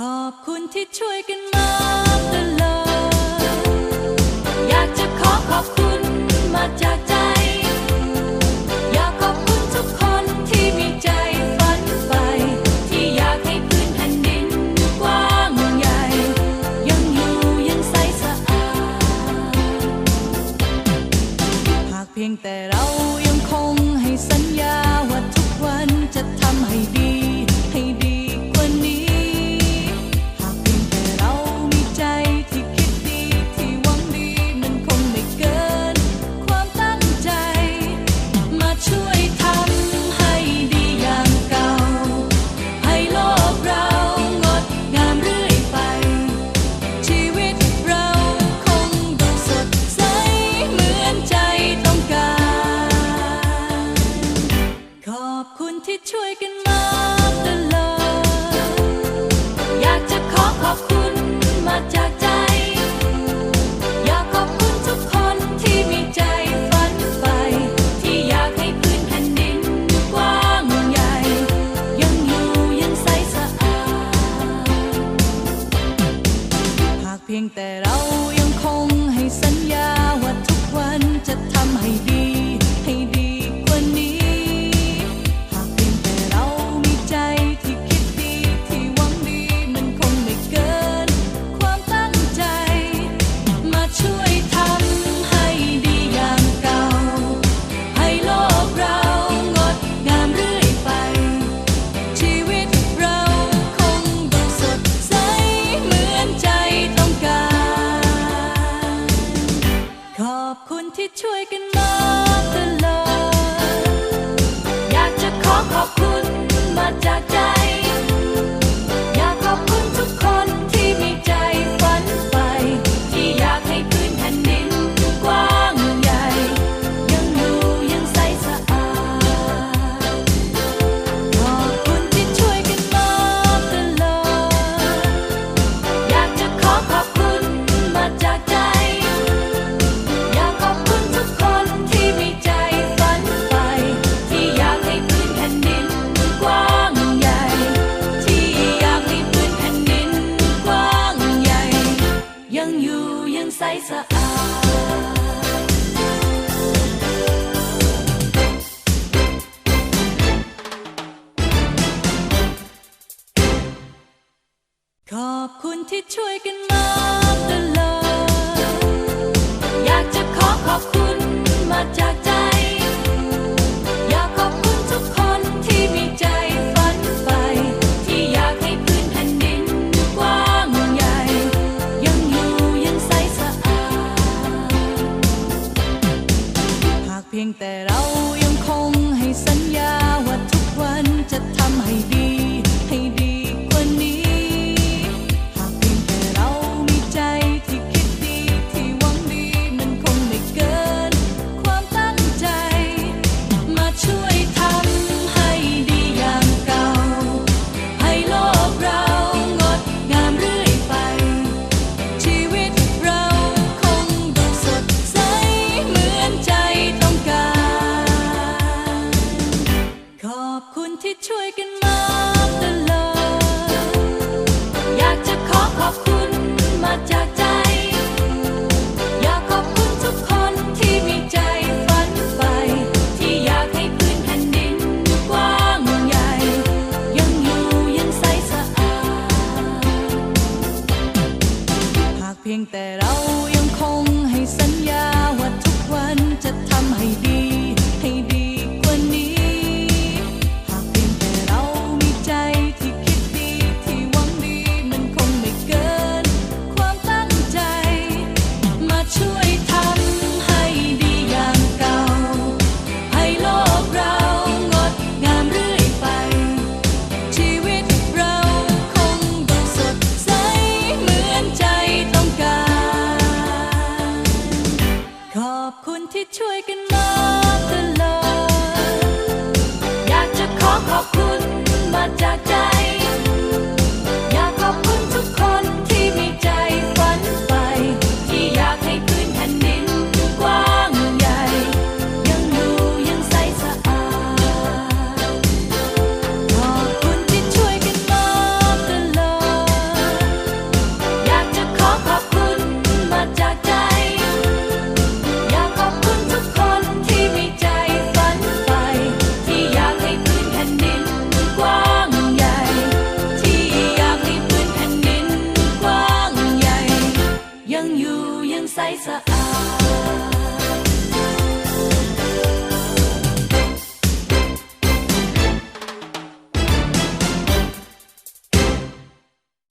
ขอบคุณที่ช่วยกันมาตลอด อยากจะขอขอบคุณมาจากใจ อยากขอบคุณทุกคนที่มีใจฝันใฝ่ที่อยากให้พื้นแผ่นดินกว้างใหญ่ ยังอยู่ยังใสสะอาด หากเพียงแต่เรายังคงให้สัญญา ขอบคุณที่ช่วยกันมาตลอด อยากจะขอขอบคุณมาจากใจ อยากขอบคุณทุกคนที่มีใจฝันใฝ่ที่อยากให้พื้นแผ่นดินกว้างใหญ่ ยังอยู่ยังใสสะอาด หากเพียงแต่